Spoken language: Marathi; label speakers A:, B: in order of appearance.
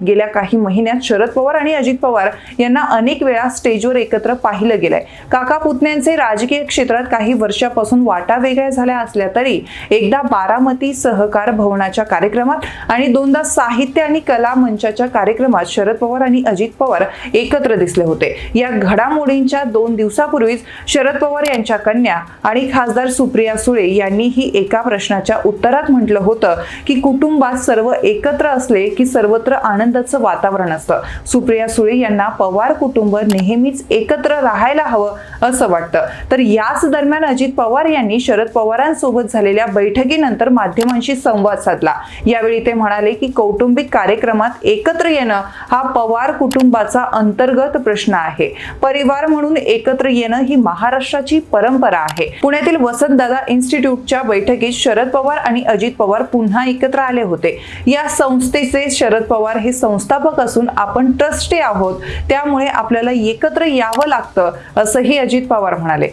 A: गेल्या काही महिन्यात शरद पवार आणि अजित पवार यांना अनेक वेळा स्टेजवर एकत्र पाहिलं गेलंय. काका पुतण्यांचे राजकीय क्षेत्रात काही वर्षापासून वाटा वेगळ्या झाल्या असल्या तरी एकदा बारामती सहकार भवनाच्या कार्यक्रमात आणि दोनदा साहित्य आणि कला मंचाच्या कार्यक्रमात शरद पवार आणि अजित पवार एकत्र दिसले होते. या घडामोडींच्या दोन दिवसापूर्वीच शरद पवार यांच्या कन्या आणि खासदार सुप्रिया सुळे यांनीही एका प्रश्नाच्या उत्तरात म्हटलं होतं की कुटुंबात सर्व एकत्र असले की सर्वत्र आनंद आनंदाचं वातावरण असतं. सुप्रिया सुळे यांना पवार कुटुंब नेहमीच एकत्र राहायला हवं असं वाटतं. तर याच दरम्यान अजित पवार यांनी शरद पवारांसोबत झालेल्या बैठकीनंतर माध्यमांशी संवाद साधला. यावेळी ते म्हणाले की कौटुंबिक कार्यक्रमात एकत्र येणं हा पवार कुटुंबाचा अंतर्गत प्रश्न आहे. परिवार म्हणून एकत्र येणं ही महाराष्ट्राची परंपरा आहे. पुण्यातील वसंतदादा इन्स्टिट्यूटच्या बैठकीत शरद पवार आणि अजित पवार पुन्हा एकत्र आले होते. या संस्थेचे शरद पवार हे संस्थापक असून आपण ट्रस्टी आहोत त्यामुळे आपल्याला एकत्र यावं लागतं असंही अजित पवार म्हणाले.